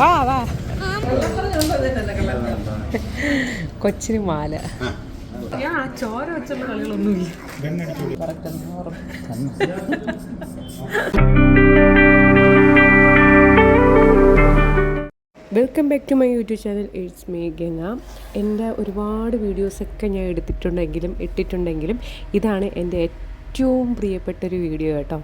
വാ വാ. കൊച്ചിന് മാല. ചോര വെച്ചുള്ള കളികളൊന്നുമില്ല. Welcome back to my YouTube channel. It's me Ganga. എന്റെ ഒരുപാട് വീഡിയോസൊക്കെ ഞാൻ എടുത്തിട്ടുണ്ടെങ്കിലും ഇട്ടിട്ടുണ്ടെങ്കിലും ഇതാണ് എന്റെ ഏറ്റവും പ്രിയപ്പെട്ടൊരു വീഡിയോ കേട്ടോ.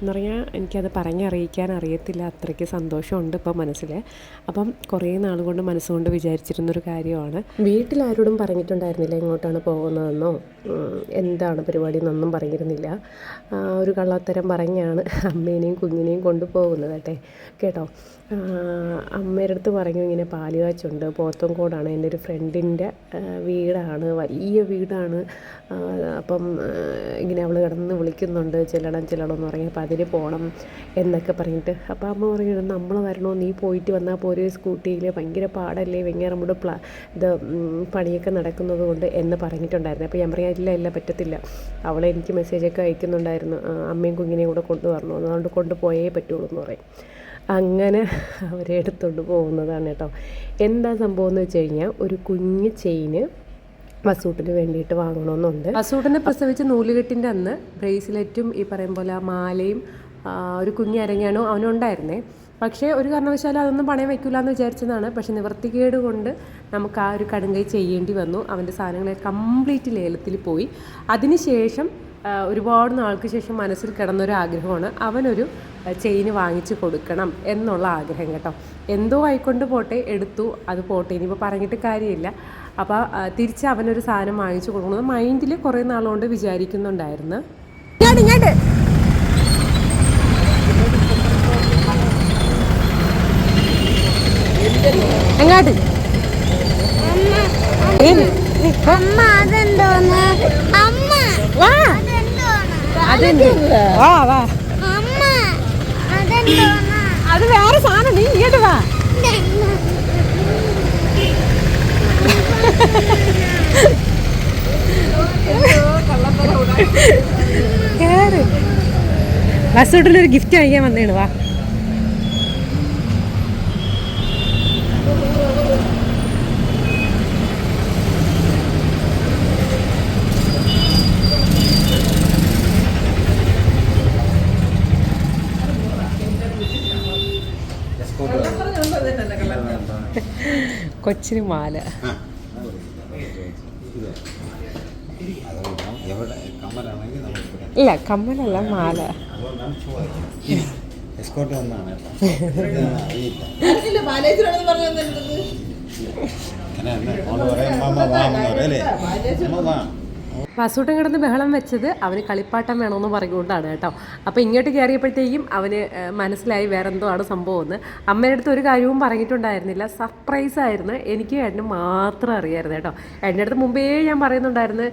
എന്ന് പറഞ്ഞാൽ എനിക്കത് പറഞ്ഞറിയിക്കാൻ അറിയത്തില്ല. അത്രയ്ക്ക് സന്തോഷമുണ്ട് ഇപ്പോൾ മനസ്സിൽ അപ്പം കുറേ നാൾ കൊണ്ട് മനസ്സുകൊണ്ട് വിചാരിച്ചിരുന്നൊരു കാര്യമാണ്. വീട്ടിലാരോടും പറഞ്ഞിട്ടുണ്ടായിരുന്നില്ല എങ്ങോട്ടാണ് പോകുന്നതെന്നോ എന്താണ് പരിപാടി എന്നൊന്നും പറഞ്ഞിരുന്നില്ല. ഒരു കള്ളത്തരം പറഞ്ഞാണ് അമ്മേനെയും കുഞ്ഞിനെയും കൊണ്ടുപോകുന്നത് കേട്ടെ. കേട്ടോ? അമ്മയുടെ അടുത്ത് പറഞ്ഞു ഇങ്ങനെ പാലുകാച്ചുണ്ട് പോത്തൻകോടാണ്. എന്റെ ഒരു ഫ്രണ്ടിന്റെ വീടാണ്. വലിയ വീടാണ്. അപ്പം ഇങ്ങനെ അവൾ കിടന്ന് വിളിക്കുന്നുണ്ട്. ചെല്ലണം ചെല്ലണം എന്ന് പറഞ്ഞ് അപ്പം അതിന് പോകണം എന്നൊക്കെ പറഞ്ഞിട്ട്. അപ്പോൾ അമ്മ പറഞ്ഞു നമ്മൾ വരണോ? നീ പോയിട്ട് വന്നാൽ പോരെ സ്കൂട്ടിയിൽ ഭയങ്കര പാടല്ലേ ഭയങ്കര നമ്മുടെ പ്ലാ ഇത് പണിയൊക്കെ നടക്കുന്നത് കൊണ്ട് എന്ന് പറഞ്ഞിട്ടുണ്ടായിരുന്നു. അപ്പോൾ ഞാൻ പറയാം ഇല്ല ഇല്ല പറ്റത്തില്ല. അവളെ എനിക്ക് മെസ്സേജൊക്കെ അയക്കുന്നുണ്ടായിരുന്നു. അമ്മയും കുഞ്ഞിനെയും കൂടെ കൊണ്ടുവരണം അതുകൊണ്ട് കൊണ്ടുപോയേ പറ്റുള്ളൂ എന്ന് പറയും. അങ്ങനെ അവരെ എടുത്തുകൊണ്ട് പോകുന്നതാണ് കേട്ടോ. എന്താ സംഭവം എന്ന് വെച്ച് കഴിഞ്ഞാൽ ഒരു കുഞ്ഞ് ചെയിന് വസൂട്ടിന് വേണ്ടിയിട്ട് വാങ്ങണമെന്നുണ്ട്. മസൂട്ടിനെ പ്രസവിച്ച നൂലുകെട്ടിന്റെ അന്ന് ബ്രേസ്ലെറ്റും ഈ പറയും പോലെ ആ മാലയും ഒരു കുഞ്ഞി അരങ്ങാണോ അവനുണ്ടായിരുന്നേ. പക്ഷേ ഒരു കാരണവശാലും അതൊന്നും പണയം വയ്ക്കില്ല എന്ന് വിചാരിച്ചതാണ്. പക്ഷെ നിവർത്തികേട് കൊണ്ട് നമുക്ക് ആ ഒരു കടുങ്കൈ ചെയ്യേണ്ടി വന്നു. അവന്റെ സാധനങ്ങളെ കംപ്ലീറ്റ് ലേലത്തിൽ പോയി. അതിനുശേഷം ഒരുപാട് നാൾക്ക് ശേഷം മനസ്സിൽ കിടന്നൊരു ആഗ്രഹമാണ്. അവനൊരു ചെയിന് വാങ്ങിച്ച് കൊടുക്കണം എന്നുള്ള ആഗ്രഹം കേട്ടോ. എന്തോ ആയിക്കൊണ്ട് പോട്ടെ എടുത്തു. അത് പോട്ടെ. ഇനിയിപ്പോൾ പറഞ്ഞിട്ട് കാര്യമില്ല. അപ്പോൾ തിരിച്ച് അവനൊരു സാധനം വാങ്ങിച്ചു കൊടുക്കുന്നത് മൈൻഡിൽ കുറേ നാളുകൊണ്ട് വിചാരിക്കുന്നുണ്ടായിരുന്നു. എങ്ങാട്ട്? അമ്മ അതെന്തോന്ന്? അമ്മ വാ. വാ വാ. അമ്മ അതെന്തോന്ന്? അത് വേറെ സാധനം നീ ഇങ്ങോട്ട് വാ. കേറ്. ബസ്സോട്ടിലൊരു ഗിഫ്റ്റ് വാങ്ങിക്കാൻ വന്നേണ് വാ. കൊച്ചിന് മാല എവിടെ കമ്മലാണെങ്കിൽ നമുക്ക് ഇല്ല കമ്മലല്ല മാല. എസ്കോട്ട് വന്നാണ് അറിയില്ല വാസൂട്ടൻ കിടന്ന് ബഹളം വെച്ചത് അവന് കളിപ്പാട്ടം വേണമെന്ന് പറഞ്ഞുകൊണ്ടാണ് കേട്ടോ. അപ്പോൾ ഇങ്ങോട്ട് കയറിയപ്പോഴത്തേക്കും അവന് മനസ്സിലായി വേറെ എന്തോ ആണ് സംഭവം എന്ന് അമ്മയുടെ അടുത്ത് ഒരു കാര്യവും പറഞ്ഞിട്ടുണ്ടായിരുന്നില്ല. സർപ്രൈസ് ആയിരുന്നു. എനിക്ക് ഏട്ടന് മാത്രം അറിയായിരുന്നു കേട്ടോ. ഏട്ടന്റെ അടുത്ത് മുമ്പേ ഞാൻ പറയുന്നുണ്ടായിരുന്നു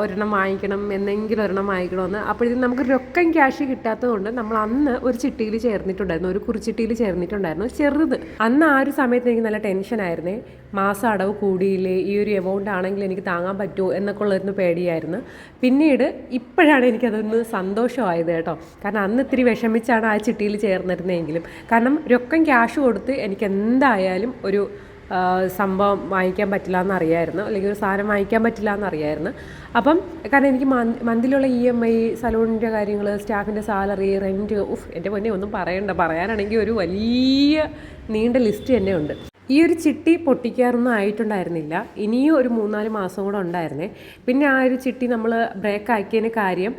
ഒരെണ്ണം വാങ്ങിക്കണം എന്നെങ്കിലും ഒരെണ്ണം വാങ്ങിക്കണമെന്ന്. അപ്പോഴത്തേക്കും നമുക്ക് രൊക്കം ക്യാഷ് കിട്ടാത്തതുകൊണ്ട് നമ്മൾ അന്ന് ഒരു ചിട്ടിയിൽ ചേർന്നിട്ടുണ്ടായിരുന്നു. ഒരു കുറിച്ചിട്ടിയിൽ ചേർന്നിട്ടുണ്ടായിരുന്നു. ചെറുത്. അന്ന് ആ ഒരു സമയത്ത് എനിക്ക് നല്ല ടെൻഷനായിരുന്നേ മാസം അടവ് കൂടിയില്ലേ? ഈ ഒരു എമൗണ്ട് ആണെങ്കിൽ എനിക്ക് താങ്ങാൻ പറ്റുമോ? എന്നൊക്കെ ഉള്ളൊരു പേടിയായിരുന്നു. പിന്നീട് ഇപ്പോഴാണ് എനിക്കതൊന്ന് സന്തോഷമായത് കേട്ടോ. കാരണം അന്ന് ഇത്തിരി വിഷമിച്ചാണ് ആ ചിട്ടിയിൽ ചേർന്നിരുന്നതെങ്കിലും. കാരണം രൊക്കം ക്യാഷ് കൊടുത്ത് എനിക്ക് എന്തായാലും ഒരു സംഭവം വാങ്ങിക്കാൻ പറ്റില്ല എന്നറിയായിരുന്നു അല്ലെങ്കിൽ ഒരു സാധനം വാങ്ങിക്കാൻ പറ്റില്ല എന്നറിയായിരുന്നു അപ്പം കാരണം എനിക്ക് മന്തിലുള്ള ഇ എം ഐ സലൂണിന്റെ കാര്യങ്ങൾ സ്റ്റാഫിന്റെ സാലറി റെന്റ് ഉഫ് എന്റെ പൊന്നെ ഒന്നും പറയണ്ട. പറയാനാണെങ്കിൽ ഒരു വലിയ നീണ്ട ലിസ്റ്റ് തന്നെ ഉണ്ട്. ഈ ഒരു ചിട്ടി പൊട്ടിക്കാറൊന്നും ആയിട്ടുണ്ടായിരുന്നില്ല. ഇനിയും ഒരു മൂന്നാൽ മാസം കൂടെ ഉണ്ടായിരുന്നേ. പിന്നെ ആ ഒരു ചിട്ടി നമ്മൾ ബ്രേക്ക് ആക്കിയതിന് കാര്യം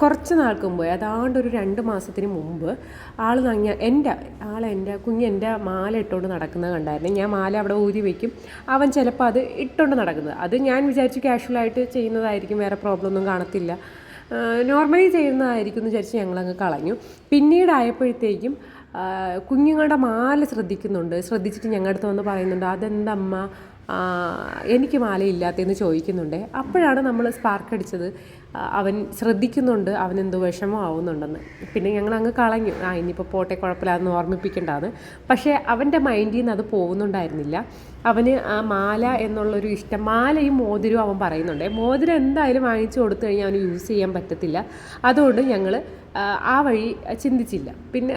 കുറച്ച് നാൾക്ക് മുമ്പ് അതാണ്ട് ഒരു രണ്ട് മാസത്തിന് മുമ്പ് ആൾ നങ്ങിയ എന്റെ ആൾ എന്റെ കുഞ്ഞ് എന്റെ മാല ഇട്ടുകൊണ്ട് നടക്കുന്നത് കണ്ടായിരുന്നു. ഞാൻ മാല അവിടെ ഊരി വയ്ക്കും അവൻ ചിലപ്പോൾ അത് ഇട്ടുകൊണ്ട് നടക്കുന്നത്. അത് ഞാൻ വിചാരിച്ചു കാഷ്വലായിട്ട് ചെയ്യുന്നതായിരിക്കും വേറെ പ്രോബ്ലം ഒന്നും കാണത്തില്ല. നോർമലി ചെയ്യുന്നതായിരിക്കും എന്ന് വിചാരിച്ച് ഞങ്ങളങ്ങ് കളഞ്ഞു. പിന്നീടായപ്പോഴത്തേക്കും കുഞ്ഞുങ്ങളുടെ മാല ശ്രദ്ധിക്കുന്നുണ്ട്. ശ്രദ്ധിച്ചിട്ട് ഞങ്ങളുടെ അടുത്ത് വന്ന് പറയുന്നുണ്ട് അതെന്തമ്മ? എനിക്ക് മാലയില്ലാത്തതെന്ന് ചോദിക്കുന്നുണ്ട്. അപ്പോഴാണ് നമ്മൾ സ്പാർക്ക് അടിച്ചത്. അവൻ ശ്രദ്ധിക്കുന്നുണ്ട് അവൻ എന്തോ വിഷമമാവുന്നുണ്ടെന്ന്. പിന്നെ ഞങ്ങൾ അങ്ങ് കളഞ്ഞു. ആ ഇനിയിപ്പോൾ പോട്ടെ കുഴപ്പമില്ലാന്ന് ഓർമ്മിപ്പിക്കേണ്ടതാണ് പക്ഷേ അവന്റെ മൈൻഡിൽ നിന്ന് അത് പോകുന്നുണ്ടായിരുന്നില്ല. അവന് ആ മാല എന്നുള്ളൊരു ഇഷ്ടം മാലയും മോതിരവും അവൻ പറയുന്നുണ്ട്. മോതിരം എന്തായാലും വാങ്ങിച്ചു കൊടുത്തു കഴിഞ്ഞാൽ അവന് യൂസ് ചെയ്യാൻ പറ്റത്തില്ല. അതുകൊണ്ട് ഞങ്ങൾ ആ വഴി ചിന്തിച്ചില്ല. പിന്നെ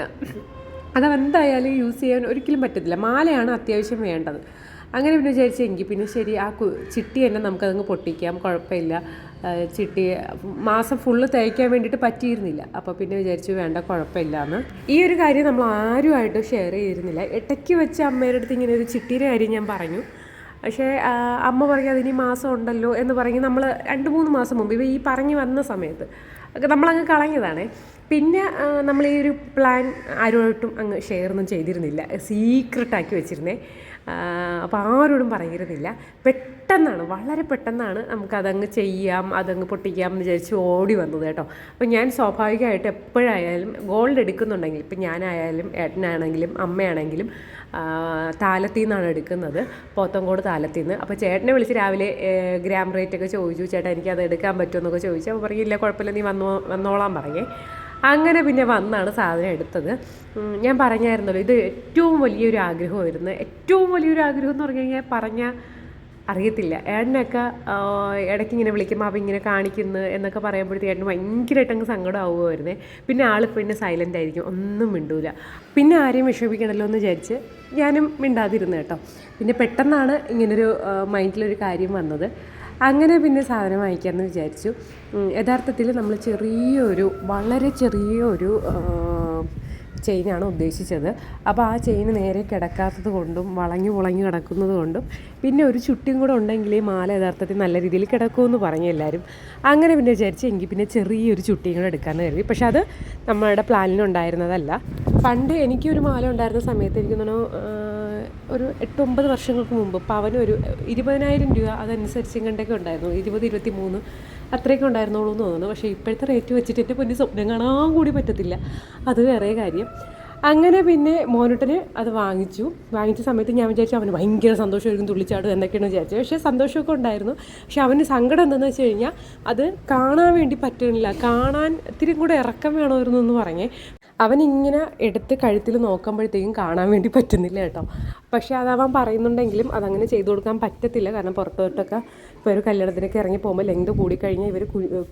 അതെന്തായാലും യൂസ് ചെയ്യാൻ ഒരിക്കലും പറ്റത്തില്ല. മാലയാണ് അത്യാവശ്യം വേണ്ടത്. അങ്ങനെ പിന്നെ വിചാരിച്ചെങ്കിൽ പിന്നെ ശരി ആ ചിട്ടി തന്നെ നമുക്കതങ്ങ് പൊട്ടിക്കാം കുഴപ്പമില്ല. ചിട്ടി മാസം ഫുള്ള് തയ്ക്കാൻ വേണ്ടിയിട്ട് പറ്റിയിരുന്നില്ല. അപ്പോൾ പിന്നെ വിചാരിച്ചു വേണ്ട കുഴപ്പമില്ല എന്ന് ഈ ഒരു കാര്യം നമ്മൾ ആരുമായിട്ട് ഷെയർ ചെയ്തിരുന്നില്ല. ഇടയ്ക്ക് വെച്ച് അമ്മയുടെ അടുത്ത് ഇങ്ങനെ ഒരു ചിട്ടിയുടെ കാര്യം ഞാൻ പറഞ്ഞു. പക്ഷേ അമ്മ പറയും അതിനി മാസം ഉണ്ടല്ലോ എന്ന് പറഞ്ഞ് നമ്മൾ രണ്ട് മൂന്ന് മാസം മുമ്പ് ഇപ്പോൾ ഈ പറഞ്ഞു വന്ന സമയത്ത് നമ്മളങ്ങ് കളഞ്ഞതാണ്. പിന്നെ നമ്മൾ ഈ ഒരു പ്ലാൻ ആരുമായിട്ടും അങ്ങ് ഷെയർ ഒന്നും ചെയ്തിരുന്നില്ല. സീക്രട്ടാക്കി വെച്ചിരുന്നേ. അപ്പോൾ ആരോടും പറയിരുന്നില്ല പെട്ടെന്നാണ് വളരെ പെട്ടെന്നാണ് നമുക്കതങ്ങ് ചെയ്യാം അതങ്ങ് പൊട്ടിക്കാം എന്ന് വിചാരിച്ച് ഓടി വന്നത് കേട്ടോ. അപ്പോൾ ഞാൻ സ്വാഭാവികമായിട്ട് എപ്പോഴായാലും ഗോൾഡ് എടുക്കുന്നുണ്ടെങ്കിൽ ഇപ്പം ഞാനായാലും ഏട്ടനാണെങ്കിലും അമ്മയാണെങ്കിലും താലത്തിൽ നിന്നാണ് എടുക്കുന്നത്. പോത്തങ്കോട് താലത്തിൽ നിന്ന് അപ്പോൾ ചേട്ടനെ വിളിച്ച് രാവിലെ ഗ്രാം റേറ്റൊക്കെ ചോദിച്ചു ചേട്ടാ എനിക്കത് എടുക്കാൻ പറ്റുമെന്നൊക്കെ ചോദിച്ചു. അപ്പോൾ പറയില്ല കുഴപ്പമില്ല നീ വന്നോ വന്നോളാൻ പറയേ അങ്ങനെ പിന്നെ വന്നാണ് സാധനം എടുത്തത്. ഞാൻ പറഞ്ഞായിരുന്നല്ലോ ഇത് ഏറ്റവും വലിയൊരു ആഗ്രഹമായിരുന്നു. ഏറ്റവും വലിയൊരു ആഗ്രഹം എന്ന് പറഞ്ഞു കഴിഞ്ഞാൽ പറഞ്ഞാൽ അറിയത്തില്ല. ഏട്ടനൊക്കെ ഇടയ്ക്ക് ഇങ്ങനെ വിളിക്കുമ്പോൾ അപ്പം ഇങ്ങനെ കാണിക്കുന്നു എന്നൊക്കെ പറയുമ്പോഴത്തേക്ക് ഏട്ടന് ഭയങ്കരമായിട്ട് അങ്ങ് സങ്കടം ആവുമായിരുന്നേ പിന്നെ ആൾ പിന്നെ സൈലന്റ് ആയിരിക്കും. ഒന്നും മിണ്ടൂല. പിന്നെ ആരെയും വിഷമിപ്പിക്കണമല്ലോ എന്ന് വിചാരിച്ച് ഞാനും മിണ്ടാതിരുന്നു കേട്ടോ. പിന്നെ പെട്ടെന്നാണ് ഇങ്ങനൊരു മൈൻഡിലൊരു കാര്യം വന്നത്. അങ്ങനെ പിന്നെ സാധനം വാങ്ങിക്കാമെന്ന് വിചാരിച്ചു. യഥാർത്ഥത്തിൽ നമ്മൾ ചെറിയൊരു വളരെ ചെറിയൊരു ചെയിനാണ് ഉദ്ദേശിച്ചത്. അപ്പോൾ ആ ചെയിൻ നേരെ കിടക്കാത്തത് കൊണ്ടും വളഞ്ഞു പുളഞ്ഞു കിടക്കുന്നത് കൊണ്ടും പിന്നെ ഒരു ചുട്ടിയും കൂടെ ഉണ്ടെങ്കിൽ ഈ മാല യഥാർത്ഥത്തിൽ നല്ല രീതിയിൽ കിടക്കുമെന്ന് പറഞ്ഞു എല്ലാവരും അങ്ങനെ പിന്നെ വിചാരിച്ച് എങ്കിൽ പിന്നെ ചെറിയൊരു ചുട്ടിയും കൂടെ എടുക്കാമെന്ന് കരുതി. പക്ഷേ അത് നമ്മളുടെ പ്ലാനിലുണ്ടായിരുന്നതല്ല. പണ്ട് എനിക്കൊരു മാല ഉണ്ടായിരുന്ന സമയത്ത് എനിക്ക് തോന്നുന്നു ആ, ഒരു എട്ട് ഒമ്പത് വർഷങ്ങൾക്ക് മുമ്പ് പവന് ഒരു ഇരുപതിനായിരം രൂപ അതനുസരിച്ച് കണ്ടൊക്കെ ഉണ്ടായിരുന്നു. ഇരുപത് ഇരുപത്തി മൂന്ന് അത്രയൊക്കെ ഉണ്ടായിരുന്നുള്ളൂ എന്ന് തോന്നുന്നു. പക്ഷേ ഇപ്പോഴത്തെ റേറ്റ് വെച്ചിട്ട് എന്റെ പൊന്നി സ്വപ്നം കാണാൻ കൂടി പറ്റത്തില്ല. അത് വേറെ കാര്യം. അങ്ങനെ പിന്നെ മോനുട്ടന് അത് വാങ്ങിച്ചു. വാങ്ങിച്ച സമയത്ത് ഞാൻ വിചാരിച്ചു അവന് ഭയങ്കര സന്തോഷമായിരിക്കും തുള്ളിച്ചാടും എന്നൊക്കെയാണ് വിചാരിച്ചത്. പക്ഷേ സന്തോഷമൊക്കെ ഉണ്ടായിരുന്നു. പക്ഷെ അവന് സങ്കടം എന്താണെന്ന് വെച്ച് കഴിഞ്ഞാൽ അത് കാണാൻ വേണ്ടി പറ്റുന്നില്ല കാണാൻ ഇത്തിരി കൂടെ ഇറക്കം വേണമായിരുന്നു എന്ന് പറഞ്ഞേ. അവൻ ഇങ്ങനെ എടുത്ത് കഴുത്തിൽ നോക്കുമ്പോഴത്തേക്കും കാണാൻ വേണ്ടി പറ്റുന്നില്ല കേട്ടോ. പക്ഷേ അതവൻ പറയുന്നുണ്ടെങ്കിലും അതങ്ങനെ ചെയ്തു കൊടുക്കാൻ പറ്റത്തില്ല. കാരണം പുറത്തോട്ടൊക്കെ ഇപ്പോൾ ഒരു കല്യാണത്തിനൊക്കെ ഇറങ്ങി പോകുമ്പോൾ ലെങ്ത് കൂടിക്കഴിഞ്ഞാൽ ഇവർ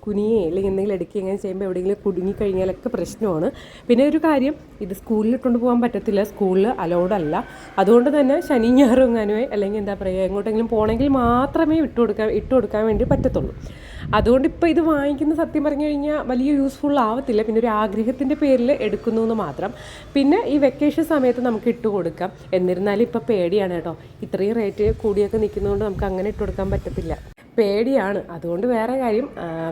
കുനിയെ അല്ലെങ്കിൽ എന്തെങ്കിലും എടുക്കുക ഇങ്ങനെ ചെയ്യുമ്പോൾ എവിടെയെങ്കിലും കുടുങ്ങിക്കഴിഞ്ഞാലൊക്കെ പ്രശ്നമാണ്. പിന്നെ ഒരു കാര്യം ഇത് സ്കൂളിൽ ഇട്ടുകൊണ്ട് പോകാൻ പറ്റത്തില്ല. സ്കൂളിൽ അലോഡല്ല അതുകൊണ്ട് തന്നെ ശനി ഞായറും എങ്ങാനുമേ അല്ലെങ്കിൽ എന്താ പറയുക എങ്ങോട്ടെങ്കിലും പോകണമെങ്കിൽ മാത്രമേ ഇട്ട് കൊടുക്കാൻ ഇട്ട് കൊടുക്കാൻ വേണ്ടി പറ്റത്തുള്ളൂ. അതുകൊണ്ട് ഇപ്പോൾ ഇത് വാങ്ങിക്കുന്ന സത്യം പറഞ്ഞു കഴിഞ്ഞാൽ വലിയ യൂസ്ഫുൾ ആവത്തില്ല. പിന്നെ ഒരു ആഗ്രഹത്തിന്റെ പേരിൽ എടുക്കുന്നു എന്ന് മാത്രം. പിന്നെ ഈ വെക്കേഷൻ സമയത്ത് നമുക്ക് ഇട്ട് കൊടുക്കാം. എന്നിരുന്നാലും ഇപ്പോൾ പേടിയാണ് കേട്ടോ. ഇത്രയും റേറ്റ് കൂടിയൊക്കെ നിൽക്കുന്നതുകൊണ്ട് നമുക്ക് അങ്ങനെ ഇട്ട് കൊടുക്കാൻ പറ്റത്തില്ല. പേടിയാണ്. അതുകൊണ്ട് വേറെ കാര്യം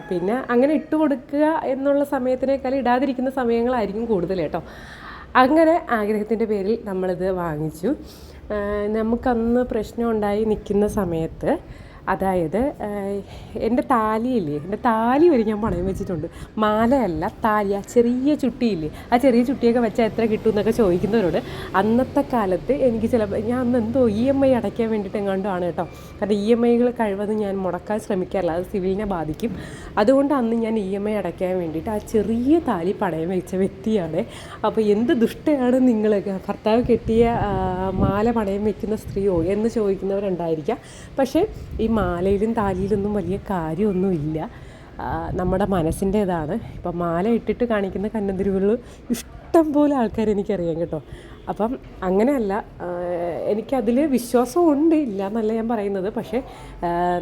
പിന്നെ അങ്ങനെ ഇട്ട് കൊടുക്കുക എന്നുള്ള സമയത്തിനേക്കാൾ ഇടാതിരിക്കുന്ന സമയങ്ങളായിരിക്കും കൂടുതൽ കേട്ടോ. അങ്ങനെ ആഗ്രഹത്തിന്റെ പേരിൽ നമ്മളിത് വാങ്ങിച്ചു. നമുക്കന്ന് പ്രശ്നം ഉണ്ടായി നിൽക്കുന്ന സമയത്ത് അതായത് എന്റെ താലിയില്ലേ എന്റെ താലി വരെ ഞാൻ പണയം വെച്ചിട്ടുണ്ട്. മാലയല്ല താലി ആ ചെറിയ ചുട്ടിയില്ലേ ആ ചെറിയ ചുട്ടിയൊക്കെ വെച്ചാൽ എത്ര കിട്ടും എന്നൊക്കെ ചോദിക്കുന്നവരോട് അന്നത്തെ കാലത്ത് എനിക്ക് ചിലപ്പോൾ ഞാൻ അന്ന് എന്തോ ഇ എം ഐ അടയ്ക്കാൻ വേണ്ടിയിട്ട് എങ്ങാണ്ടാണ് കേട്ടോ. കാരണം ഇ എം ഐകൾ കഴിവതും ഞാൻ മുടക്കാൻ ശ്രമിക്കാറില്ല അത് സിവിലിനെ ബാധിക്കും. അതുകൊണ്ട് അന്ന് ഞാൻ ഇ എം ഐ അടയ്ക്കാൻ വേണ്ടിയിട്ട് ആ ചെറിയ താലി പണയം വെച്ച വ്യക്തിയാണ്. അപ്പോൾ എന്ത് ദുഷ്ടയാണ് നിങ്ങൾ? ഭർത്താവ് കെട്ടിയ മാല പണയം വെക്കുന്ന സ്ത്രീയോ എന്ന് ചോദിക്കുന്നവരുണ്ടായിരിക്കാം. പക്ഷേ ഈ മാലയിലും താലിയിലൊന്നും വലിയ കാര്യമൊന്നുമില്ല. നമ്മുടെ മനസ്സിന്റേതാണ്. ഇപ്പം മാല ഇട്ടിട്ട് കാണിക്കുന്ന കന്നന്തിരുവുകൾ ഇഷ്ടം പോലെ ആൾക്കാർ എനിക്കറിയാം കേട്ടോ. അപ്പം അങ്ങനെയല്ല എനിക്കതിൽ എനിക്കതിൽ വിശ്വാസമുണ്ട് ഇല്ല എന്നല്ല ഞാൻ പറയുന്നത്. പക്ഷേ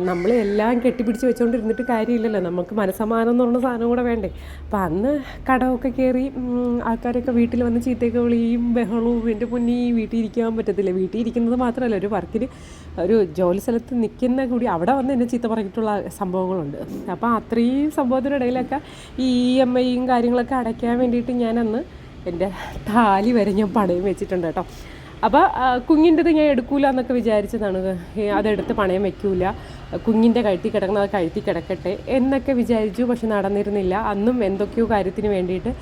നമ്മൾ എല്ലാം കെട്ടിപ്പിടിച്ച് വെച്ചുകൊണ്ടിരുന്നിട്ട് കാര്യമില്ലല്ലോ. നമുക്ക് മനസ്സമാനം എന്ന് പറഞ്ഞ സാധനം കൂടെ വേണ്ടേ. അപ്പം അന്ന് കടമൊക്കെ കയറി ആൾക്കാരൊക്കെ വീട്ടിൽ വന്ന് ചീത്തയൊക്കെ വിളിയും ബഹളവും എന്റെ പൊന്നി വീട്ടിൽ ഇരിക്കാൻ പറ്റത്തില്ല. വീട്ടിൽ ഇരിക്കുന്നത് മാത്രമല്ല ഒരു വർക്കിൽ ഒരു ജോലി സ്ഥലത്ത് നിൽക്കുന്ന കൂടി അവിടെ വന്ന് എന്നെ ചീത്ത പറഞ്ഞിട്ടുള്ള സംഭവങ്ങളുണ്ട്. അപ്പോൾ അത്രയും സംഭവത്തിനിടയിലൊക്കെ ഈ ഇ എം ഐയും കാര്യങ്ങളൊക്കെ അടയ്ക്കാൻ വേണ്ടിയിട്ട് ഞാനന്ന് എന്റെ താലി വരെ ഞാൻ പണയം വെച്ചിട്ടുണ്ട് കേട്ടോ. അപ്പോൾ കുഞ്ഞിന്റെത് ഞാൻ എടുക്കൂല എന്നൊക്കെ വിചാരിച്ചതാണ്. അതെടുത്ത് പണയം വെക്കൂല. കുഞ്ഞിന്റെ കഴുത്തി കിടക്കുന്നത് അത് കഴുത്തി കിടക്കട്ടെ എന്നൊക്കെ വിചാരിച്ചു പക്ഷെ നടന്നിരുന്നില്ല. അന്നും എന്തൊക്കെയോ കാര്യത്തിന് വേണ്ടിയിട്ട്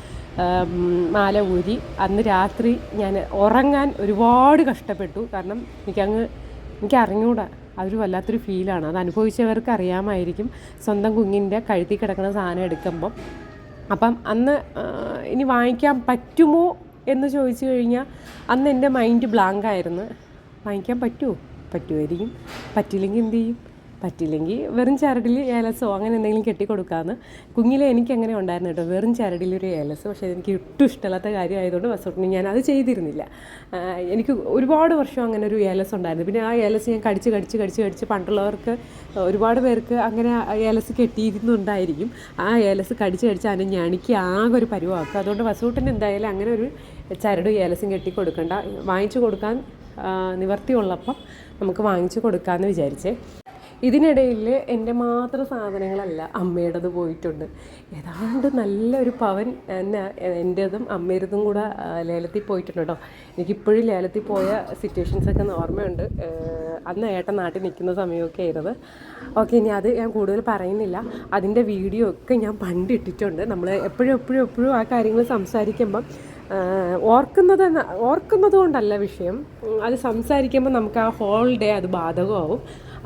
മാല ഊരി അന്ന് രാത്രി ഞാൻ ഉറങ്ങാൻ ഒരുപാട് കഷ്ടപ്പെട്ടു. കാരണം എനിക്കങ്ങ് എനിക്ക് അറിഞ്ഞൂടാ അതൊരു വല്ലാത്തൊരു ഫീലാണ് അത് അനുഭവിച്ചവർക്ക് അറിയാമായിരിക്കും സ്വന്തം കുഞ്ഞിന്റെ കഴുത്തി കിടക്കുന്ന സാധനം എടുക്കുമ്പം. അപ്പം അന്ന് ഇനി വാങ്ങിക്കാൻ പറ്റുമോ എന്ന് ചോദിച്ചു കഴിഞ്ഞാൽ അന്ന് എന്റെ മൈൻഡ് ബ്ലാങ്ക് ആയിരുന്നു വാങ്ങിക്കാൻ പറ്റുമോ? പറ്റുമായിരിക്കും. പറ്റില്ലെങ്കിൽ എന്ത് ചെയ്യും? പറ്റില്ലെങ്കിൽ വെറും ചരടിൽ ഏലസോ അങ്ങനെ എന്തെങ്കിലും കെട്ടി കൊടുക്കാമെന്ന് കുഞ്ഞിലെ എനിക്ക് അങ്ങനെ ഉണ്ടായിരുന്നു കേട്ടോ. വെറും ചരടിൽ ഒരു ഏലസ് പക്ഷേ എനിക്ക് ഒട്ടും ഇഷ്ടമില്ലാത്ത കാര്യമായതുകൊണ്ട് വസോട്ടിന് ഞാൻ അത് ചെയ്തിരുന്നില്ല. എനിക്ക് ഒരുപാട് വർഷം അങ്ങനെ ഒരു ഏലസ് ഉണ്ടായിരുന്നു. പിന്നെ ആ ഏലസ് ഞാൻ കടിച്ച് കടിച്ച് കടിച്ച് കടിച്ച് പണ്ടുള്ളവർക്ക് ഒരുപാട് പേർക്ക് അങ്ങനെ ഏലസ് കെട്ടിയിരുന്നുണ്ടായിരിക്കും. ആ ഏലസ് കടിച്ച് കടിച്ച് അതിനെ ഞണിക്ക് ആകെ ഒരു പരിവാക്കും. അതുകൊണ്ട് വസൂട്ടിന് എന്തായാലും അങ്ങനെ ഒരു ചരട് ഏലസും കെട്ടി കൊടുക്കണ്ട വാങ്ങിച്ചു കൊടുക്കാൻ നിവർത്തിയുള്ളപ്പം നമുക്ക് വാങ്ങിച്ചു കൊടുക്കാമെന്ന് വിചാരിച്ചേ. ഇതിനിടയിൽ എന്റെ മാത്രം സാധനങ്ങളല്ല അമ്മയുടേത് പോയിട്ടുണ്ട്. ഏതാണ്ട് നല്ലൊരു പവൻ എന്നെ എന്റേതും അമ്മയുടേതും കൂടെ ലേലത്തിൽ പോയിട്ടുണ്ട് കേട്ടോ എനിക്കിപ്പോഴും ലേലത്തിൽ പോയ സിറ്റുവേഷൻസൊക്കെ ഓർമ്മയുണ്ട്. അന്ന് ഏട്ടൻ നാട്ടിൽ നിൽക്കുന്ന സമയമൊക്കെ ആയിരുന്നത് ഓക്കെ ഇനി അത് ഞാൻ കൂടുതൽ പറയുന്നില്ല. അതിന്റെ വീഡിയോ ഒക്കെ ഞാൻ പണ്ട് ഇട്ടിട്ടുണ്ട്. നമ്മൾ എപ്പോഴും എപ്പോഴും എപ്പോഴും ആ കാര്യങ്ങൾ സംസാരിക്കുമ്പം ഓർക്കുന്നത് ഓർക്കുന്നത് കൊണ്ടല്ല വിഷയം. അത് സംസാരിക്കുമ്പോൾ നമുക്ക് ആ ഹോൾ ഡേ അത് ബാധകമാവും.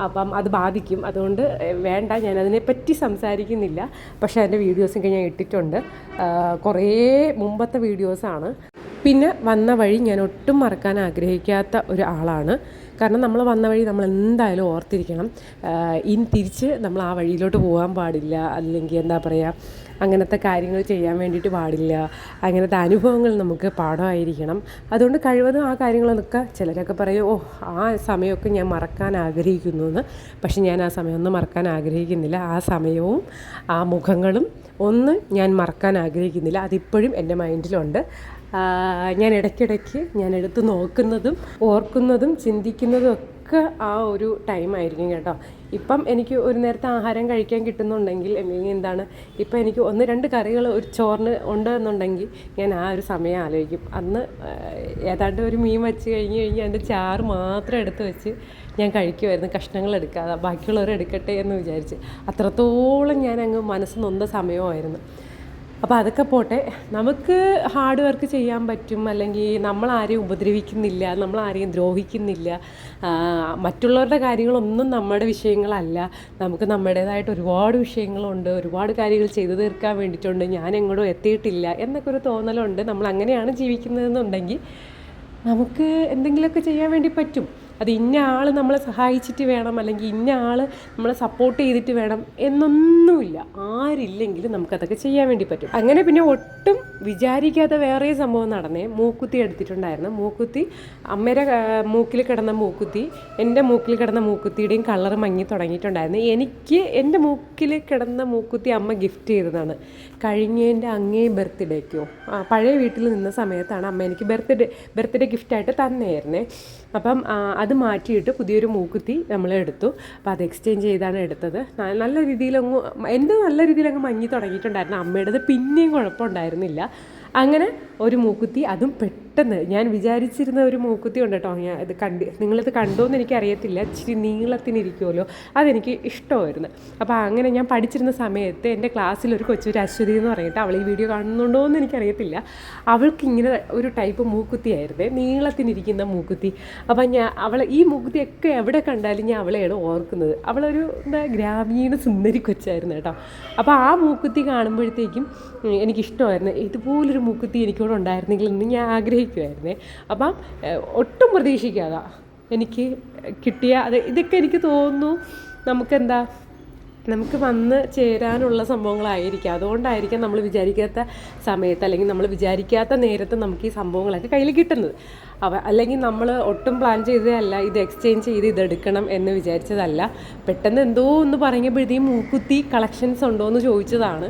അപ്പം അത് ബാധിക്കും. അതുകൊണ്ട് വേണ്ട ഞാൻ അതിനെപ്പറ്റി സംസാരിക്കുന്നില്ല. പക്ഷേ അതിന്റെ വീഡിയോസൊക്കെ ഞാൻ ഇട്ടിട്ടുണ്ട്. കുറേ മുമ്പത്തെ വീഡിയോസാണ്. പിന്നെ വന്ന വഴി ഞാൻ ഒട്ടും മറക്കാൻ ആഗ്രഹിക്കാത്ത ഒരു ആളാണ് കാരണം നമ്മൾ വന്ന വഴി നമ്മൾ എന്തായാലും ഓർത്തിരിക്കണം. ഇനി തിരിച്ച് നമ്മൾ ആ വഴിയിലോട്ട് പോകാൻ പാടില്ല. അല്ലെങ്കിൽ എന്താ പറയുക അങ്ങനത്തെ കാര്യങ്ങൾ ചെയ്യാൻ വേണ്ടിയിട്ട് പാടില്ല. അങ്ങനത്തെ അനുഭവങ്ങൾ നമുക്ക് പാഠമായിരിക്കണം. അതുകൊണ്ട് കഴിവതും ആ കാര്യങ്ങളൊക്കെ ചിലരൊക്കെ പറയും ഓ ആ സമയമൊക്കെ ഞാൻ മറക്കാൻ ആഗ്രഹിക്കുന്നു എന്ന്. പക്ഷെ ഞാൻ ആ സമയമൊന്നും മറക്കാൻ ആഗ്രഹിക്കുന്നില്ല. ആ സമയവും ആ മുഖങ്ങളും ഒന്ന് ഞാൻ മറക്കാൻ ആഗ്രഹിക്കുന്നില്ല. അതിപ്പോഴും എന്റെ മൈൻഡിലുണ്ട്. ഞാൻ ഇടയ്ക്കിടയ്ക്ക് ഞാൻ എടുത്ത് നോക്കുന്നതും ഓർക്കുന്നതും ചിന്തിക്കുന്നതും ഒക്കെ ആ ഒരു ടൈമായിരിക്കും കേട്ടോ. ഇപ്പം എനിക്ക് ഒരു നേരത്തെ ആഹാരം കഴിക്കാൻ കിട്ടുന്നുണ്ടെങ്കിൽ അല്ലെങ്കിൽ എന്താണ് ഇപ്പം എനിക്ക് ഒന്ന് രണ്ട് കറികൾ ഒരു ചോറിന് ഉണ്ട് എന്നുണ്ടെങ്കിൽ ഞാൻ ആ ഒരു സമയം ആലോചിക്കും. അന്ന് ഏതാണ്ട് ഒരു മീൻ വെച്ച് കഴിഞ്ഞ് കഴിഞ്ഞ് അതിന്റെ ചാറ് മാത്രം എടുത്ത് വെച്ച് ഞാൻ കഴിക്കുമായിരുന്നു കഷ്ണങ്ങൾ എടുക്കാതെ ബാക്കിയുള്ളവർ എടുക്കട്ടെ എന്ന് വിചാരിച്ച്. അത്രത്തോളം ഞാൻ അങ്ങ് മനസ്സ് നൊന്ത സമയമായിരുന്നു. അപ്പോൾ അതൊക്കെ പോട്ടെ. നമുക്ക് ഹാർഡ് വർക്ക് ചെയ്യാൻ പറ്റും. അല്ലെങ്കിൽ നമ്മൾ ആരെയും ഉപദ്രവിക്കുന്നില്ല നമ്മൾ ആരെയും ദ്രോഹിക്കുന്നില്ല. മറ്റുള്ളവരുടെ കാര്യങ്ങളൊന്നും നമ്മുടെ വിഷയങ്ങളല്ല. നമുക്ക് നമ്മുടേതായിട്ട് ഒരുപാട് വിഷയങ്ങളുണ്ട്. ഒരുപാട് കാര്യങ്ങൾ ചെയ്തു തീർക്കാൻ വേണ്ടിയിട്ടുണ്ട്. ഞാൻ എങ്ങോട്ടും എത്തിയിട്ടില്ല എന്നൊക്കെ ഒരു തോന്നലുണ്ട്. നമ്മൾ അങ്ങനെയാണ് ജീവിക്കുന്നതെന്നുണ്ടെങ്കിൽ നമുക്ക് എന്തെങ്കിലുമൊക്കെ ചെയ്യാൻ വേണ്ടി പറ്റും. അത് ഇന്ന ആൾ നമ്മളെ സഹായിച്ചിട്ട് വേണം അല്ലെങ്കിൽ ഇന്ന ആൾ നമ്മളെ സപ്പോർട്ട് ചെയ്തിട്ട് വേണം എന്നൊന്നുമില്ല. ആരില്ലെങ്കിലും നമുക്കതൊക്കെ ചെയ്യാൻ വേണ്ടി പറ്റും. അങ്ങനെ പിന്നെ ഒട്ടും വിചാരിക്കാത്ത വേറെ സംഭവം നടന്നേ. മൂക്കുത്തി എടുത്തിട്ടുണ്ടായിരുന്നു. മൂക്കുത്തി അമ്മയുടെ മൂക്കിൽ കിടന്ന മൂക്കുത്തി എന്റെ മൂക്കിൽ കിടന്ന മൂക്കുത്തിയുടെയും കളർ മങ്ങി തുടങ്ങിയിട്ടുണ്ടായിരുന്നു. എനിക്ക് എന്റെ മൂക്കിൽ കിടന്ന മൂക്കുത്തി അമ്മ ഗിഫ്റ്റ് ചെയ്തതാണ്. കഴിഞ്ഞതിന്റെ അങ്ങേ ബർത്ത്ഡേക്കോ ആ, പഴയ വീട്ടിൽ നിന്ന സമയത്താണ് അമ്മ എനിക്ക് ബർത്ത്ഡേ ബർത്ത്ഡേ ഗിഫ്റ്റായിട്ട് തന്നെയായിരുന്നേ അപ്പം ആ, മാറ്റിയിട്ട് പുതിയൊരു മൂക്കുത്തി നമ്മൾ എടുത്തു. അപ്പോൾ അത് എക്സ്ചേഞ്ച് ചെയ്താണ് എടുത്തത്. നല്ല രീതിയിലങ്ങ് എന്റെ നല്ല രീതിയിലങ്ങ് മങ്ങി തുടങ്ങിയിട്ടുണ്ടായിരുന്നു. അമ്മയുടേത് പിന്നെയും കുഴപ്പമുണ്ടായിരുന്നില്ല. അങ്ങനെ ഒരു മൂക്കുത്തി അതും പെട്ടെന്ന് ഞാൻ വിചാരിച്ചിരുന്ന ഒരു മൂക്കുത്തി ഉണ്ട് കേട്ടോ ഞാൻ ഇത് കണ്ട് നിങ്ങളിത് കണ്ടോ എന്ന് എനിക്കറിയത്തില്ല. ഇച്ചിരി നീളത്തിനിരിക്കുമല്ലോ അതെനിക്ക് ഇഷ്ടമായിരുന്നു. അപ്പോൾ അങ്ങനെ ഞാൻ പഠിച്ചിരുന്ന സമയത്ത് എന്റെ ക്ലാസ്സിൽ ഒരു കൊച്ചൊരു അശ്വതി എന്ന് പറഞ്ഞിട്ട് അവൾ ഈ വീഡിയോ കാണുന്നുണ്ടോ എന്ന് എനിക്കറിയത്തില്ല. അവൾക്ക് ഇങ്ങനെ ഒരു ടൈപ്പ് മൂക്കുത്തിയായിരുന്നേ. നീളത്തിനിരിക്കുന്ന മൂക്കുത്തി. അപ്പം ഞാൻ അവൾ ഈ മൂക്കുത്തിയൊക്കെ എവിടെ കണ്ടാലും ഞാൻ അവളെയാണ് ഓർക്കുന്നത്. അവളൊരു എന്താ ഗ്രാമീണ സുന്ദരി കൊച്ചായിരുന്നു കേട്ടോ. അപ്പോൾ ആ മൂക്കുത്തി കാണുമ്പോഴത്തേക്കും എനിക്കിഷ്ടമായിരുന്നു ഇതുപോലൊരു മൂക്കുത്തി എനിക്കിവിടെ ഉണ്ടായിരുന്നെങ്കിൽ ഇന്ന് ഞാൻ ആഗ്രഹിക്കുമായിരുന്നേ അപ്പം ഒട്ടും പ്രതീക്ഷിക്കാതെ എനിക്ക് കിട്ടിയ അത് ഇതൊക്കെ എനിക്ക് തോന്നുന്നു നമുക്കെന്താ നമുക്ക് വന്ന് ചേരാനുള്ള സംഭവങ്ങളായിരിക്കാം. അതുകൊണ്ടായിരിക്കാം നമ്മൾ വിചാരിക്കാത്ത സമയത്ത് അല്ലെങ്കിൽ നമ്മൾ വിചാരിക്കാത്ത നേരത്തെ നമുക്ക് ഈ സംഭവങ്ങളൊക്കെ കയ്യിൽ കിട്ടുന്നത്. അവ അല്ലെങ്കിൽ നമ്മൾ ഒട്ടും പ്ലാൻ ചെയ്തതല്ല ഇത് എക്സ്ചേഞ്ച് ചെയ്ത് ഇതെടുക്കണം എന്ന് വിചാരിച്ചതല്ല. പെട്ടെന്ന് എന്തോ ഒന്ന് പറയുമ്പോഴത്തേക്കും മൂക്കുത്തി കളക്ഷൻസ് ഉണ്ടോ എന്ന് ചോദിച്ചതാണ്.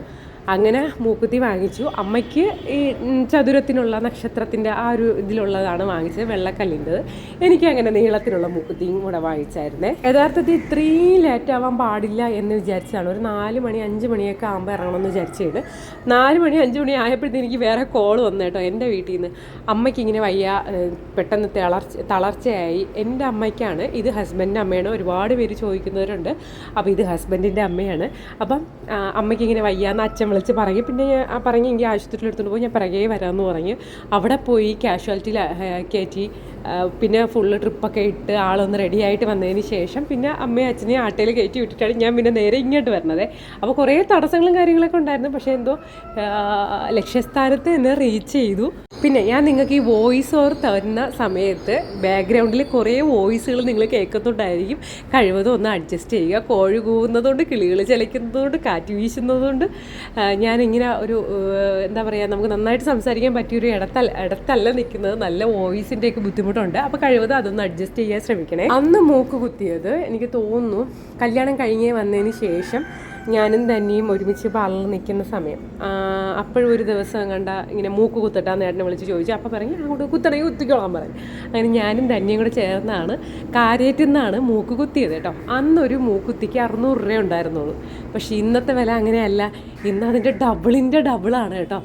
അങ്ങനെ മൂക്കുത്തി വാങ്ങിച്ചു. അമ്മയ്ക്ക് ഈ ചതുരത്തിനുള്ള നക്ഷത്രത്തിന്റെ ആ ഒരു ഇതിലുള്ളതാണ് വാങ്ങിച്ചത് വെള്ളക്കല്ലിന്റെത്. എനിക്ക് അങ്ങനെ നീളത്തിലുള്ള മൂക്കുത്തിയും കൂടെ വാങ്ങിച്ചായിരുന്നേ. യഥാർത്ഥത്തിൽ ഇത്രയും ലേറ്റ് ആവാൻ പാടില്ല എന്ന് വിചാരിച്ചാണ്. ഒരു നാല് മണി അഞ്ച് മണിയൊക്കെ ആകുമ്പോൾ ഇറങ്ങണമെന്ന് വിചാരിച്ചത് നാല് മണി അഞ്ച് മണി ആയപ്പോഴത്തേക്ക് എനിക്ക് വേറെ കോൾ വന്നു കേട്ടോ എന്റെ വീട്ടിൽ നിന്ന് അമ്മയ്ക്ക് ഇങ്ങനെ വയ്യ പെട്ടെന്ന് തളർച്ച തളർച്ചയായി. എന്റെ അമ്മയ്ക്കാണ് ഇത് ഹസ്ബൻഡിന്റെ അമ്മയാണ്. ഒരുപാട് പേര് ചോദിക്കുന്നവരുണ്ട്. അപ്പോൾ ഇത് ഹസ്ബൻഡിന്റെ അമ്മയാണ്. അപ്പം അമ്മയ്ക്ക് ഇങ്ങനെ വയ്യാന്ന് അച്ഛൻ വിളിച്ച് പറയും. പിന്നെ ആ പറഞ്ഞ് എനിക്ക് ആശുപത്രിയിൽ എടുത്തുകൊണ്ട് പോയി ഞാൻ പിറകെ വരാമെന്ന് പറഞ്ഞ് അവിടെ പോയി കാഷ്വാലിറ്റിയിൽ കയറ്റി പിന്നെ ഫുള്ള് ട്രിപ്പൊക്കെ ഇട്ട് ആളൊന്ന് റെഡി ആയിട്ട് വന്നതിന് ശേഷം പിന്നെ അമ്മയും അച്ഛനെയും ആട്ടയിൽ കയറ്റി വിട്ടിട്ടാണ് ഞാൻ പിന്നെ നേരെ ഇങ്ങോട്ട് വരുന്നത് അപ്പോൾ കുറേ തടസ്സങ്ങളും കാര്യങ്ങളൊക്കെ ഉണ്ടായിരുന്നു. പക്ഷേ എന്തോ ലക്ഷ്യസ്ഥാനത്ത് എന്നെ റീച്ച് ചെയ്തു. പിന്നെ ഞാൻ നിങ്ങൾക്ക് ഈ വോയിസ് ഓവർ തരുന്ന സമയത്ത് ബാക്ക്ഗ്രൗണ്ടിൽ കുറേ വോയിസുകൾ നിങ്ങൾ കേൾക്കുന്നുണ്ടായിരിക്കും. കഴിവതും ഒന്ന് അഡ്ജസ്റ്റ് ചെയ്യുക. കോഴി കൂവുന്നതുകൊണ്ട് കിളികൾ ചലിക്കുന്നതുകൊണ്ട് കാറ്റ് വീശുന്നതുകൊണ്ട് ഞാനിങ്ങനെ ഒരു എന്താ പറയുക നമുക്ക് നന്നായിട്ട് സംസാരിക്കാൻ പറ്റിയൊരു ഇടത്തല്ല ഇടത്തല്ല നിൽക്കുന്നത്. നല്ല വോയിസിന്റെയൊക്കെ ബുദ്ധിമുട്ടുണ്ട്. അപ്പോൾ കഴിവതും അതൊന്ന് അഡ്ജസ്റ്റ് ചെയ്യാൻ ശ്രമിക്കണേ. അന്ന് മൂക്ക് കുത്തിയത് എനിക്ക് തോന്നുന്നു കല്യാണം കഴിഞ്ഞേ വന്നതിന് ശേഷം ഞാനും തന്നെയും ഒരുമിച്ച് പാർലറിൽ നിൽക്കുന്ന സമയം. അപ്പോഴും ഒരു ദിവസം കണ്ട ഇങ്ങനെ മൂക്ക് കുത്തട്ടാന്ന് ഏട്ടനെ വിളിച്ച് ചോദിച്ചു. അപ്പോൾ പറഞ്ഞു അങ്ങോട്ട് കുത്തണമെങ്കിൽ കുത്തിക്കോളാൻ പറഞ്ഞു. അങ്ങനെ ഞാനും തന്നെയും കൂടെ ചേർന്നാണ് കാര്യത്തിൽ നിന്നാണ് മൂക്ക് കുത്തിയത് കേട്ടോ. അന്നൊരു മൂക്കുത്തിക്ക് അറുന്നൂറ് രൂപ ഉണ്ടായിരുന്നുള്ളൂ. പക്ഷേ ഇന്നത്തെ വില അങ്ങനെയല്ല. ഇന്ന് അതിന്റെ ഡബിളിന്റെ ഡബിളാണ് കേട്ടോ.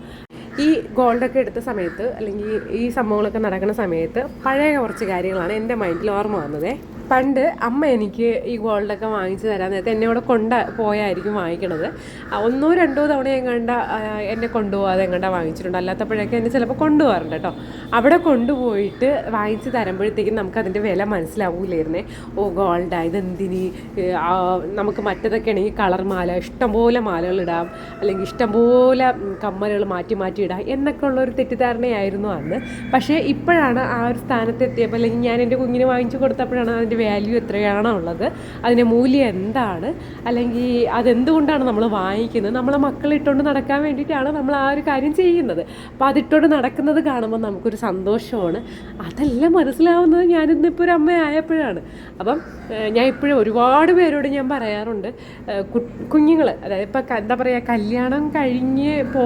ഈ ഗോൾഡൊക്കെ എടുത്ത സമയത്ത് അല്ലെങ്കിൽ ഈ സംഭവങ്ങളൊക്കെ നടക്കുന്ന സമയത്ത് പഴയ കുറച്ച് കാര്യങ്ങളാണ് എന്റെ മൈൻഡിൽ ഓർമ്മ വന്നതേ. പണ്ട് അമ്മ എനിക്ക് ഈ ഗോൾഡൊക്കെ വാങ്ങിച്ചു തരാൻ നേരത്തെ എന്നെ ഇവിടെ കൊണ്ട പോയായിരിക്കും വാങ്ങിക്കണത്. ഒന്നോ രണ്ടോ തവണ എങ്ങണ്ട എന്നെ കൊണ്ടുപോകാതെ എങ്ങണ്ട വാങ്ങിച്ചിട്ടുണ്ട്. അല്ലാത്തപ്പോഴൊക്കെ എന്നെ ചിലപ്പോൾ കൊണ്ടുപോകാറുണ്ട് കേട്ടോ. അവിടെ കൊണ്ടുപോയിട്ട് വാങ്ങിച്ച് തരുമ്പോഴത്തേക്കും നമുക്ക് അതിന്റെ വില മനസ്സിലാവൂലായിരുന്നേ. ഓ ഗോൾഡാ ഇതെന്തിനി? നമുക്ക് മറ്റതൊക്കെ ആണെങ്കിൽ കളർ മാല ഇഷ്ടംപോലെ മാലകൾ ഇടാം. അല്ലെങ്കിൽ ഇഷ്ടംപോലെ കമ്മലുകൾ മാറ്റി മാറ്റി ഇടാം. എന്നൊക്കെ ഉള്ളൊരു തെറ്റിദ്ധാരണയായിരുന്നു അന്ന്. പക്ഷേ ഇപ്പോഴാണ് ആ ഒരു സ്ഥാനത്തെത്തിയപ്പോൾ അല്ലെങ്കിൽ ഞാൻ എന്റെ കുഞ്ഞിന് വാങ്ങിച്ചു കൊടുത്തപ്പോഴാണ് അതിന്റെ വാല്യൂ എത്രയാണോ ഉള്ളത് അതിന്റെ മൂല്യം എന്താണ് അല്ലെങ്കിൽ അതെന്തുകൊണ്ടാണ് നമ്മൾ വാങ്ങിക്കുന്നത് നമ്മളെ മക്കളിട്ടുകൊണ്ട് നടക്കാൻ വേണ്ടിയിട്ടാണ് നമ്മൾ ആ ഒരു കാര്യം ചെയ്യുന്നത്. അപ്പോൾ അതിട്ടുകൊണ്ട് നടക്കുന്നത് കാണുമ്പോൾ നമുക്കൊരു സന്തോഷമാണ്. അതെല്ലാം മനസ്സിലാവുന്നത് ഞാനിന്നിപ്പോൾ ഒരു അമ്മയായപ്പോഴാണ്. അപ്പം ഞാൻ ഇപ്പോഴും ഒരുപാട് പേരോട് ഞാൻ പറയാറുണ്ട് കുഞ്ഞുങ്ങൾ അതായത് ഇപ്പം എന്താ പറയുക കല്യാണം കഴിഞ്ഞ് പോ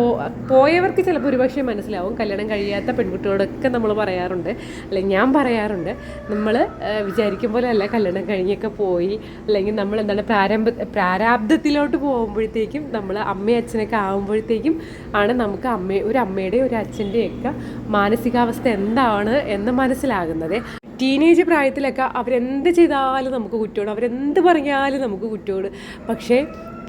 പോയവർക്ക് ചിലപ്പോൾ ഒരുപക്ഷെ മനസ്സിലാവും കല്യാണം കഴിയാത്ത പെൺകുട്ടികളോടൊക്കെ നമ്മൾ പറയാറുണ്ട്. അല്ലെങ്കിൽ ഞാൻ പറയാറുണ്ട് നമ്മൾ വിചാരിക്കും പോലെ അല്ല കല്യാണം കഴിഞ്ഞൊക്കെ പോയി. അല്ലെങ്കിൽ നമ്മൾ എന്താണ് പ്രാരംഭ പ്രാരാബ്ധത്തിലോട്ട് പോകുമ്പോഴത്തേക്കും നമ്മൾ അമ്മയും അച്ഛനൊക്കെ ആകുമ്പോഴത്തേക്കും ആണ് നമുക്ക് അമ്മ ഒരു അമ്മയുടെയും ഒരു അച്ഛന്റെയൊക്കെ മാനസികാവസ്ഥ എന്താണ് എന്ന് മനസ്സിലാകുന്നത്. ടീനേജ് പ്രായത്തിലൊക്കെ അവരെന്ത് ചെയ്താലും നമുക്ക് കുറ്റോട് അവരെന്ത് പറഞ്ഞാലും നമുക്ക് കുറ്റോട് പക്ഷേ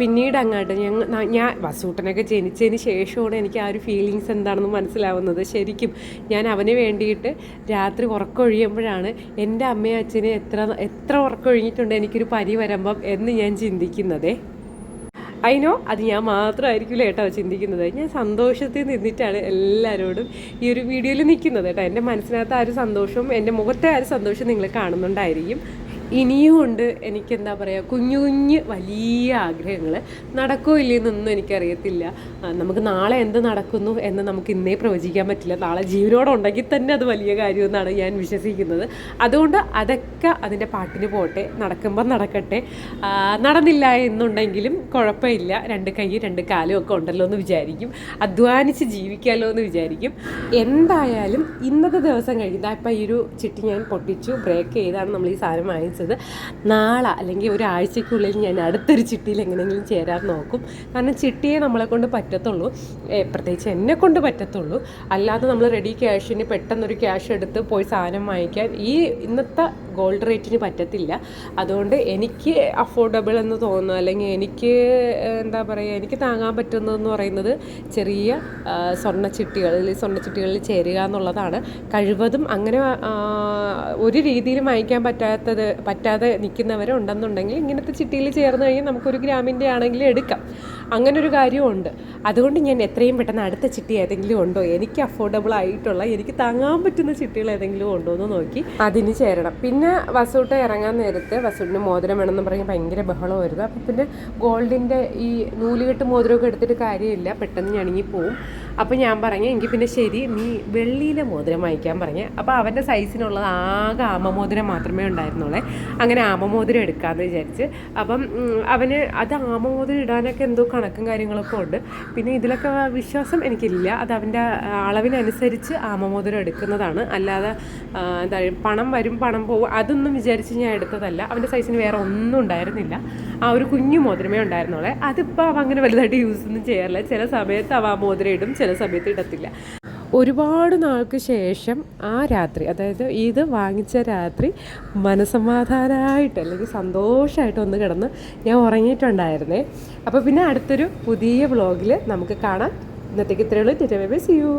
പിന്നീട് അങ്ങോട്ട് ഞങ്ങൾ ഞാൻ വസൂട്ടനൊക്കെ ജനിച്ചതിന് ശേഷമാണ് എനിക്ക് ആ ഒരു ഫീലിങ്സ് എന്താണെന്ന് മനസ്സിലാവുന്നത്. ശരിക്കും ഞാൻ അവന് വേണ്ടിയിട്ട് രാത്രി ഉറക്കമൊഴിയുമ്പോഴാണ് എന്റെ അമ്മയും അച്ഛനെ എത്ര എത്ര ഉറക്കമൊഴിഞ്ഞിട്ടുണ്ട് എനിക്കൊരു പനി വരുമ്പം എന്ന് ഞാൻ ചിന്തിക്കുന്നതേ. അതിനോ അത് ഞാൻ മാത്രമായിരിക്കില്ല കേട്ടോ ചിന്തിക്കുന്നത്. ഞാൻ സന്തോഷത്തിൽ നിന്നിട്ടാണ് എല്ലാവരോടും ഈ ഒരു വീഡിയോയിൽ നിൽക്കുന്നത് കേട്ടോ. എന്റെ മനസ്സിനകത്ത് ആ ഒരു സന്തോഷവും എന്റെ മുഖത്തെ ആ ഒരു സന്തോഷം നിങ്ങൾ കാണുന്നുണ്ടായിരിക്കും. ഇനിയും ഉണ്ട് എനിക്ക് എന്താ പറയുക കുഞ്ഞു കുഞ്ഞ് വലിയ ആഗ്രഹങ്ങൾ നടക്കോ ഇല്ലെന്നൊന്നും എനിക്കറിയത്തില്ല. നമുക്ക് നാളെ എന്ത് നടക്കുന്നു എന്ന് നമുക്ക് ഇന്നേ പ്രവചിക്കാൻ പറ്റില്ല. നാളെ ജീവനോടെ ഉണ്ടെങ്കിൽ തന്നെ അത് വലിയ കാര്യമെന്നാണ് ഞാൻ വിശ്വസിക്കുന്നത്. അതുകൊണ്ട് അതൊക്കെ അതിന്റെ പാട്ടിന് പോട്ടെ നടക്കുമ്പോൾ നടക്കട്ടെ. നടന്നില്ല എന്നുണ്ടെങ്കിലും കുഴപ്പമില്ല. രണ്ട് കൈ രണ്ട് കാലും ഒക്കെ ഉണ്ടല്ലോ എന്ന് വിചാരിക്കും. അധ്വാനിച്ച് ജീവിക്കാമല്ലോ എന്ന് വിചാരിക്കും. എന്തായാലും ഇന്നത്തെ ദിവസം കഴിഞ്ഞാൽ ഇപ്പം ഈ ഒരു ചിട്ടി ഞാൻ പൊട്ടിച്ചു ബ്രേക്ക് ചെയ്താണ് നമ്മൾ ഈ സാധനം വാങ്ങിച്ചത്. നാളെ അല്ലെങ്കിൽ ഒരാഴ്ചക്കുള്ളിൽ ഞാൻ അടുത്തൊരു ചിട്ടിയിൽ എങ്ങനെയെങ്കിലും ചേരാൻ നോക്കും. കാരണം ചിട്ടിയെ നമ്മളെ കൊണ്ട് പറ്റത്തുള്ളൂ. പ്രത്യേകിച്ച് എന്നെ കൊണ്ട് പറ്റത്തുള്ളൂ. അല്ലാതെ നമ്മൾ റെഡി ക്യാഷിന് പെട്ടെന്നൊരു ക്യാഷ് എടുത്ത് പോയി സാധനം വാങ്ങിക്കാൻ ഈ ഇന്നത്തെ ഗോൾഡ് റേറ്റിന് പറ്റത്തില്ല. അതുകൊണ്ട് എനിക്ക് അഫോർഡബിൾ എന്ന് തോന്നുന്നു. അല്ലെങ്കിൽ എനിക്ക് എന്താ പറയുക എനിക്ക് താങ്ങാൻ പറ്റുന്നതെന്ന് പറയുന്നത് ചെറിയ സ്വർണ ചിട്ടികളിൽ സ്വർണ ചിട്ടികളിൽ ചേരുക എന്നുള്ളതാണ്. കഴിവതും അങ്ങനെ ഒരു രീതിയിലും വാങ്ങിക്കാൻ പറ്റാത്തത് പറ്റാതെ നിൽക്കുന്നവരുണ്ടെന്നുണ്ടെങ്കിൽ ഇങ്ങനത്തെ ചിട്ടിയിൽ ചേർന്ന് കഴിഞ്ഞാൽ നമുക്കൊരു ഗ്രാമിന്റെ ആണെങ്കിലും എടുക്കാം. അങ്ങനൊരു കാര്യമുണ്ട് അതുകൊണ്ട് ഞാൻ എത്രയും പെട്ടെന്ന് അടുത്ത ചിട്ടി ഏതെങ്കിലും ഉണ്ടോ? എനിക്ക് അഫോർഡബിൾ ആയിട്ടുള്ള എനിക്ക് താങ്ങാൻ പറ്റുന്ന ചിട്ടികൾ ഏതെങ്കിലും ഉണ്ടോ എന്ന് നോക്കി അതിന് ചേരണം. പിന്നെ വസൂട്ട് ഇറങ്ങാൻ നേരത്ത് വസൂട്ടിന് മോതിരം വേണമെന്ന് പറഞ്ഞ് ഭയങ്കര ബഹളമായിരുന്നു അപ്പം പിന്നെ ഗോൾഡിന്റെ ഈ നൂലുകെട്ട് മോതിരമൊക്കെ എടുത്തിട്ട് കാര്യമില്ല. പെട്ടെന്ന് ഞണങ്ങി പോവും. അപ്പോൾ ഞാൻ പറഞ്ഞു എനിക്ക് പിന്നെ ശരി നീ വെള്ളിയിലെ മോതിരം വാങ്ങിക്കാൻ പറഞ്ഞു. അപ്പോൾ അവന്റെ സൈസിനുള്ളത് ആകെ ആമമോതിരം മാത്രമേ ഉണ്ടായിരുന്നുള്ളേ. അങ്ങനെ ആമമോതിരം എടുക്കാമെന്ന് വിചാരിച്ച്. അപ്പം അവന് അത് ആമമോതിരം ഇടാനൊക്കെ എന്തോ കണക്കും കാര്യങ്ങളൊക്കെ ഉണ്ട്. പിന്നെ ഇതിലൊക്കെ വിശ്വാസം എനിക്കില്ല. അത് അവന്റെ അളവിനനുസരിച്ച് ആമമോതിരം എടുക്കുന്നതാണ്. അല്ലാതെ എന്താ പണം വരും പണം പോകും അതൊന്നും വിചാരിച്ച് ഞാൻ എടുത്തതല്ല. അവന്റെ സൈസിന് വേറെ ഒന്നും ഉണ്ടായിരുന്നില്ല. ആ ഒരു കുഞ്ഞു മോതിരമേ ഉണ്ടായിരുന്നുള്ളേ. അതിപ്പോൾ അവ അങ്ങനെ വലുതായിട്ട് യൂസ് ഒന്നും ചെയ്യാറില്ല. ചില സമയത്ത് അവ ആ മോതിരം ഇടും. ചില സമയത്ത് ഇടത്തില്ല. ഒരുപാട് നാൾക്ക് ശേഷം ആ രാത്രി അതായത് ഇത് വാങ്ങിച്ച രാത്രി മനസമാധാനമായിട്ട് അല്ലെങ്കിൽ സന്തോഷമായിട്ട് ഒന്ന് കിടന്ന് ഞാൻ ഉറങ്ങിയിട്ടുണ്ടായിരുന്നേ. അപ്പോൾ പിന്നെ അടുത്തൊരു പുതിയ വ്ളോഗിൽ നമുക്ക് കാണാം. ഇന്നത്തേക്ക് ഇത്രയുള്ളൂ ടെറ്റ ബൈ സി യു